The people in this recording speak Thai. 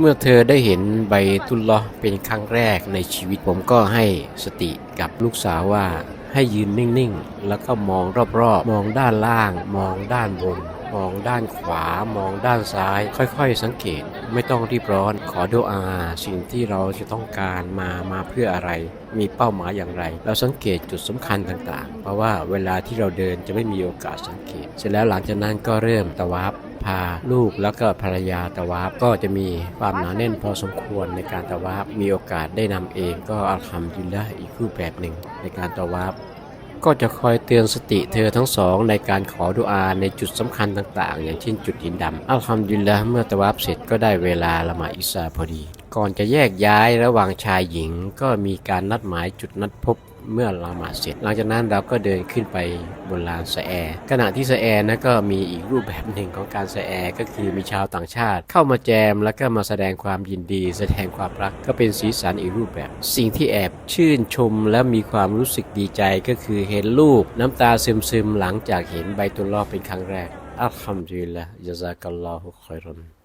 เมื่อเธอได้เห็นใบตุลลอฮ์เป็นครั้งแรกในชีวิตผมก็ให้สติกับลูกสาวว่า ให้ยืนนิ่งๆ แล้วก็มองรอบๆ มองด้านล่าง มองด้านบน มองด้านขวามองด้านซ้าย ค่อยๆ สังเกตไม่ต้องรีบร้อน ขอดูอา สิ่งที่เราจะต้องการมามาเพื่ออะไร มีเป้าหมายอย่างไร เราสังเกตจุดสำคัญต่างๆ เพราะว่าเวลาที่เราเดินจะไม่มีโอกาสสังเกต เสร็จแล้วหลังจากนั้นก็เริ่มตะวับ พาลูกแล้วก็ภรรยาตะวาบก็จะมีความหนาแน่นพอสมควรในการตะวาบมีโอกาสได้นำเองก็อัลฮัมดุลิลละห์อีกรูปแบบหนึ่งในการตะวาบก็จะคอยเตือนสติเธอทั้งสองในการขอดุอาในจุดสำคัญต่างๆ อย่างเช่นจุดหินดำอัลฮัมดุลิลละเมื่อตะวาบเสร็จก็ได้เวลาละหมาดอิสาพอดีก่อนจะแยกย้ายระหว่างชายหญิง ก็มีการนัดหมายจุดนัดพบเมื่อละหมาดเสร็จ หลังจากนั้นเราก็เดินขึ้นไปบนลานสะแอร์ขณะที่สะแอร์นะก็มีอีกรูปแบบหนึ่งของการสะแอร์ก็คือมีชาวต่างชาติ เข้ามาแจมแล้วก็มาแสดงความยินดี แสดงความรักก็เป็นสีสันอีกรูปแบบ สิ่งที่แอบชื่นชมและมีความรู้สึกดีใจก็คือเห็นลูกน้ำตาซึมๆหลังจากเห็นใบตุลลอเป็นครั้งแรกอัลฮัมดุลิลละจาซักัลลอฮุคอยรอน